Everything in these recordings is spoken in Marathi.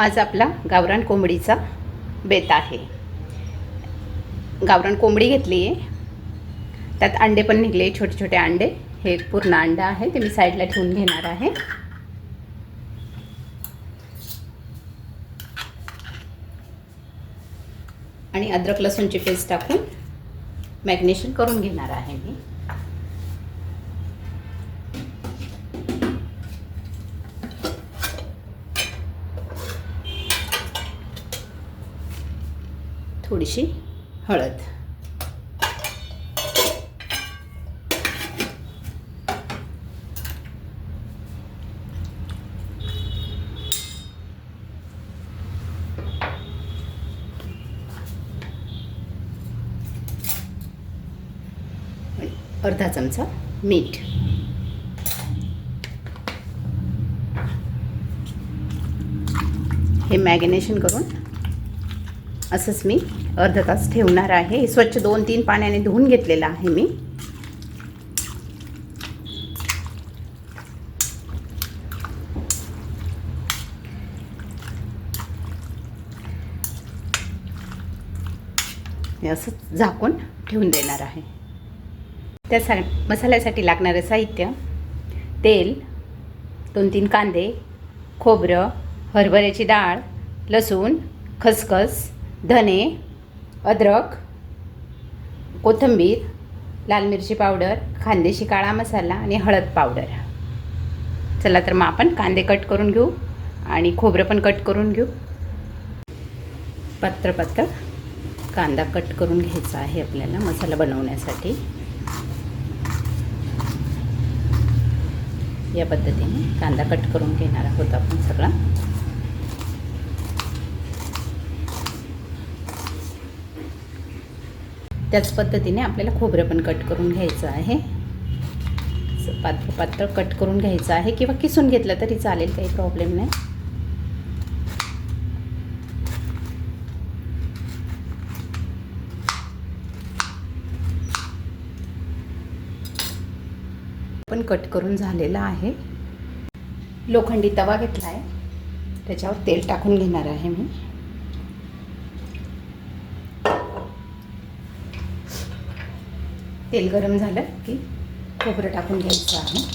आज आपला गावरान कोंबडीचा बेत आहे. गावरान कोंबडी घेतली आहे. त्यात अंडे पण निघले छोटे छोटे अंडे. हे पूर्ण अंडा आहे ते मी साईडला ठेवून घेणार आहे. आणि अद्रक लसूणची पेस्ट टाकून मॅग्नेशन करून घेणार आहे मी. थोडीशी हळद. अर्धा चमचा मीठ. हे मॅगिनेशन करून असंच मी अर्धा तास ठेवणार आहे. हे स्वच्छ दोन तीन पाण्याने धुवून घेतलेलं आहे मी. हे असं झाकून ठेवून देणार आहे. त्या सा मसाल्यासाठी लागणारं साहित्य तेल दोन तीन कांदे खोबरं हरभऱ्याची डाळ लसूण खसखस धने अद्रक कोथिंबीर लाल मिरची पावडर खांदेशी काळा मसाला आणि हळद पावडर. चला तर मग आपण कांदे कट करून घेऊ आणि खोबरं पण कट करून घेऊ. पात्र पात्र कांदा कट करून घ्यायचा आहे आपल्याला मसाला बनवण्यासाठी. या पद्धतीने कांदा कट करून घेणार आहोत आपण सगळा. त्याच पद्धतीने आपल्याला खोबरं पण कट करून घ्यायचं आहे. असं पात्र कट करून घ्यायचं आहे किंवा किसून घेतलं तरी चालेल काही प्रॉब्लेम नाही. पण कट करून झालेला आहे. लोखंडी तवा घेतला आहे त्याच्यावर तेल टाकून घेणार आहे मी. तेल गरम की खोबरं टाकून घ्यायचं आहे.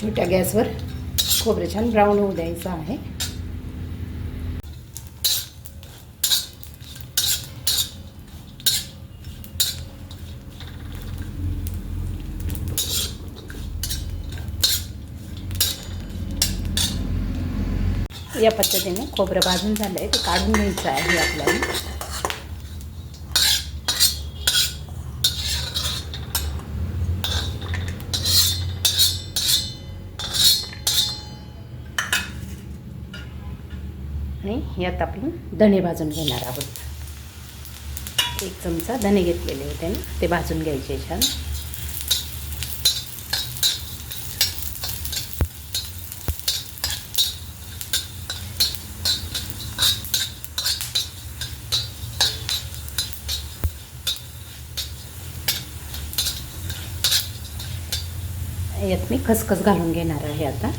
छोट्या गॅसवर खोबरं छान ब्राऊन होऊ द्यायचं आहे. या पद्धतीने खोबरं भाजून झालं आहे ते काढून घ्यायचं आहे आपल्याला. आणि यात आपण धणे भाजून घेणार आहोत. एक चमचा धणे घेतलेले होते ना ते भाजून घ्यायचे छान. यात मी खसखस घालून घेणार आहे आता.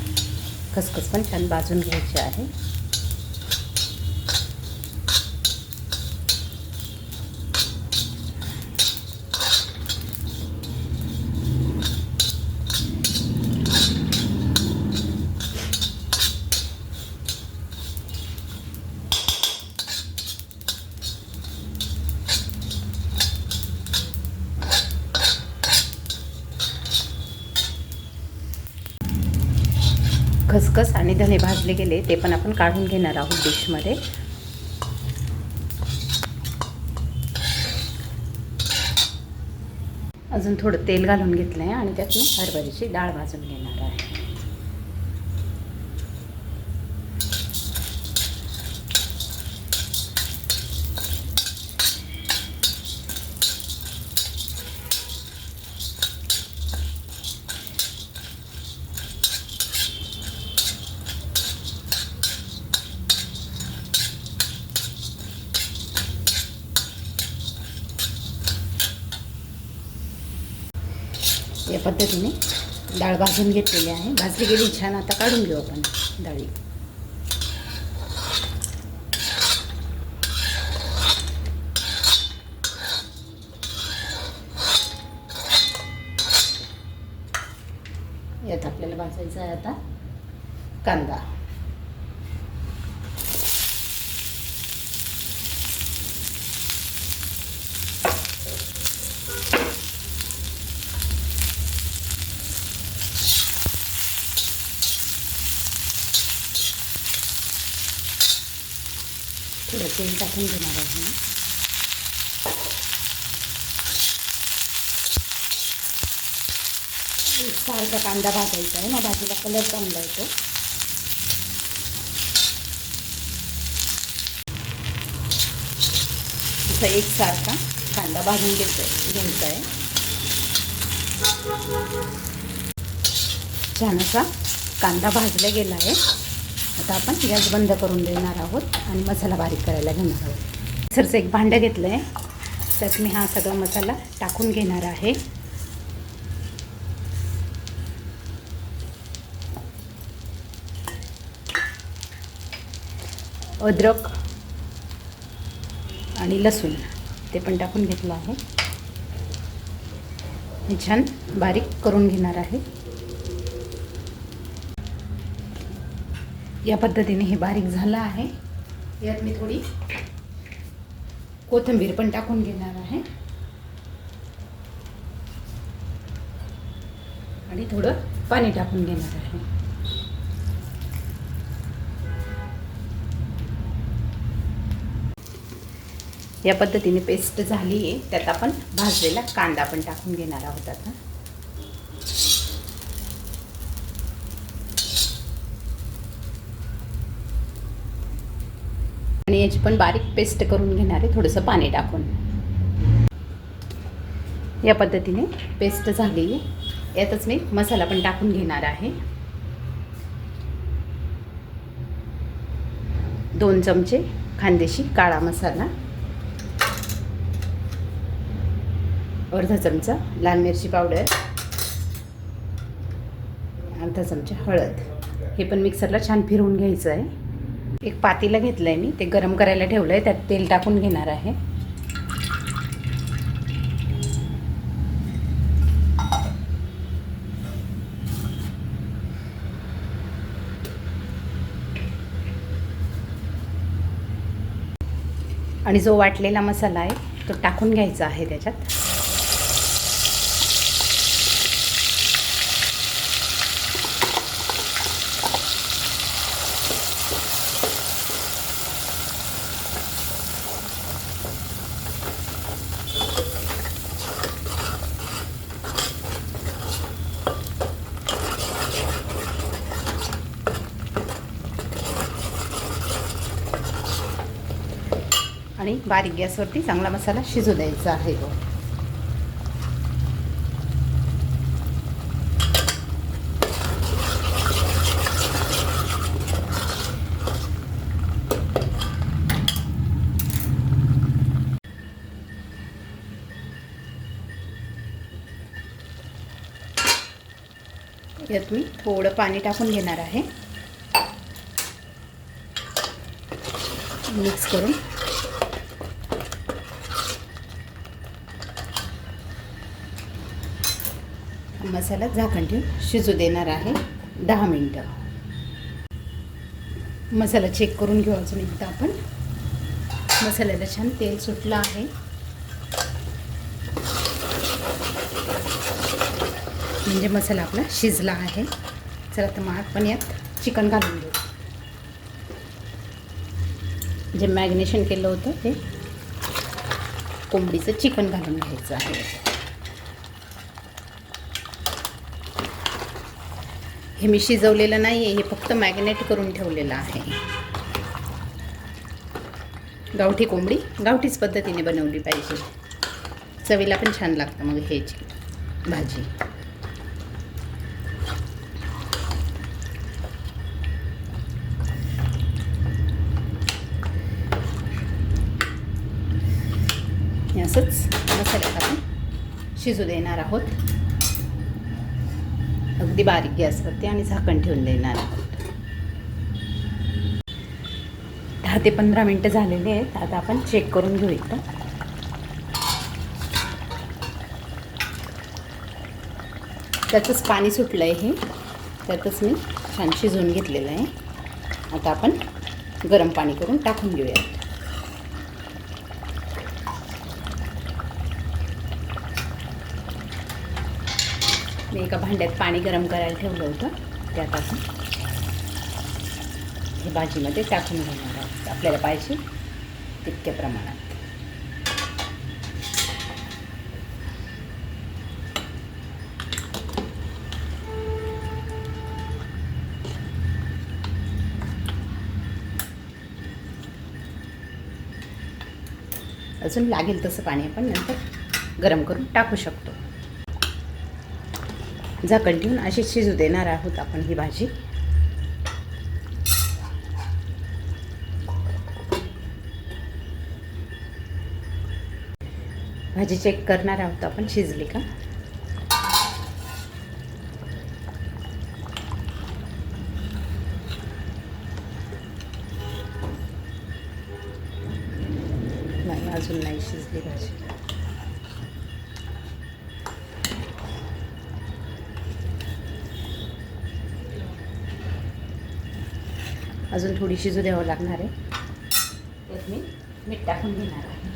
खसखस पण छान भाजून घ्यायची आहे खसखस आणि धने भाजले गेले ते पण आपण काढून घेणार आहोत डिशमध्ये. अजून थोडं तेल घालून घेतलं आहे आणि त्यात मी हरभऱ्याची डाळ भाजून घेणार आहे. या पद्धतीने डाळ भाजून घेतलेली आहे. भाजली गेली छान आता काढून घेऊ आपण डाळी. यात आपल्याला भाजायचा आहे आता कांदा थोडं तेल टाकून घेणार आहे सारखा कांदा भाजायचा आहे. ना भाजीला कलर चांगला येतो. असं एकसारखा कांदा भाजून घेतो घ्यायचा आहे छान असा कांदा भाजला गेला आहे आता आपण गॅस बंद करून देणार आहोत आणि मसाला बारीक करायला घेणार आहोत. सरचं एक भांडं घेतलं आहे त्यात मी हा सगळा मसाला टाकून घेणार आहे. अद्रक आणि लसूण ते पण टाकून घेतलं आहे. हे छान बारीक करून घेणार आहे. या पद्धतीने हे बारीक झालं आहे. यात मी थोडी कोथिंबीर पण टाकून घेणार आहे. आणि थोडं पाणी टाकून घेणार आहे. या पद्धतीने पेस्ट झाली आहे त्यात आपण भाजलेला कांदा पण टाकून घेणार आहोत आता. आणि याची पण बारीक पेस्ट करून घेणार आहे थोडंसं पाणी टाकून. या पद्धतीने पेस्ट झाली. यातच मी मसाला पण टाकून घेणार आहे. दोन चमचे खांदेशी काळा मसाला. अर्धा चमचा लाल मिरची पावडर. अर्धा चमचा हळद. हे पण मिक्सरला छान फिरवून घ्यायचं आहे. एक पातीला घेतलं आहे मी. ते गरम करायला ठेवलं आहे त्यात तेल टाकून घेणार आहे. आणि जो वाटलेला मसाला आहे तो टाकून घ्यायचा आहे त्याच्यात. आणि बारीक गॅसवरती चांगला मसाला शिजू द्यायचा आहे तो. यात मी थोडं पाणी टाकून घेणार आहे. मिक्स करून मसाला झाकण ठेवून शिजू देणार आहे. दहा मिनटं. मसाला चेक करून घेऊ अजून एकदा आपण. मसाल्याला छान तेल सुटलं आहे. म्हणजे मसाला आपला शिजला आहे. चला तर मग आपण यात चिकन घालून घेऊ. जे मॅग्नेशन केलं होतं ते कोंबडीचं चिकन घालून घ्यायचं आहे. हे मी शिजवलेलं नाही आहे हे फक्त मॅग्नेट करून ठेवलेलं आहे. गावठी कोंबडी गावठीच पद्धतीने बनवली पाहिजे. चवीला पण छान लागतं मग ह्याची भाजी. असंच मसाल्यात आपण शिजू देणार आहोत. अगदी बारीक गॅसवरती आणि झाकण ठेवून देणार. दहा ते पंधरा मिनटं झालेली आहेत. आता आपण चेक करून घेऊ एकदा त्याचंच पाणी सुटलं आहे हे. त्यातच मी छान शिजवून घेतलेलं आहे. आता आपण गरम पाणी करून टाकून घेऊयात. मी एका भांड्यात पाणी गरम करायला ठेवलं होतं त्यात आपण हे भाजीमध्ये टाकून घेणार आहोत आपल्याला पाहिजे तितक्या प्रमाणात. अजून लागेल तसं पाणी आपण नंतर गरम करून टाकू शकतो. झाकण ठेवून अशी शिजू देणार आहोत आपण ही भाजी. भाजी चेक करणार आहोत आपण शिजली का? नाही अजून नाही शिजली भाजी. अजून थोडी शिजू द्यावं लागणार आहे त्यात मी मीठ टाकून घेणार आहे.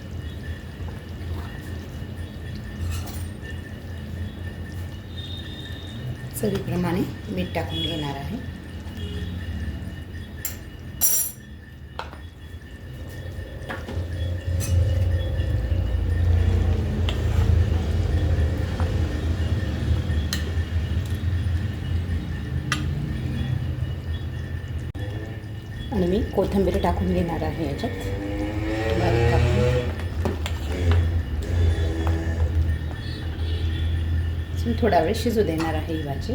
चवीप्रमाणे मीठ टाकून घेणार आहे. कोथिंबीर टाकून घेणार आहे याच्यात. बारीक थोडा वेळ शिजू देणार आहे ही भाजी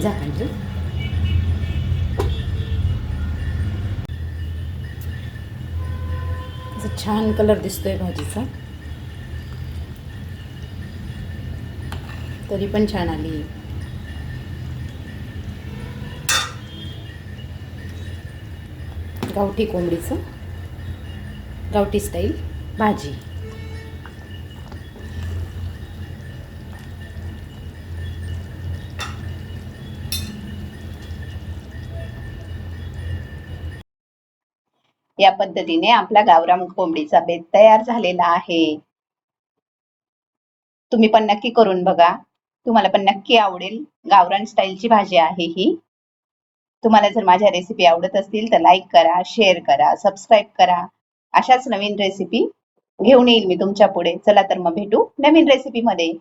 झाकण छान कलर दिसतोय भाजीचा. तरी पण छान आली. गावठी कोंबडीचं. गावठी स्टाईल भाजी. या पद्धतीने आपला गावराम कोंबडीचा बेत तयार झालेला आहे. तुम्ही पण नक्की करून बघा. तुम्हाला पण नक्की आवडेल. गावरान स्टाईलची भाजी आहे ही. तुम्हाला जर माझ्या रेसिपी आवडत असतील तर लाईक करा शेअर करा सबस्क्राईब करा. अशाच नवीन रेसिपी घेऊन येईल मी तुमच्यापुढे. चला तर मग भेटू नवीन रेसिपी मध्ये.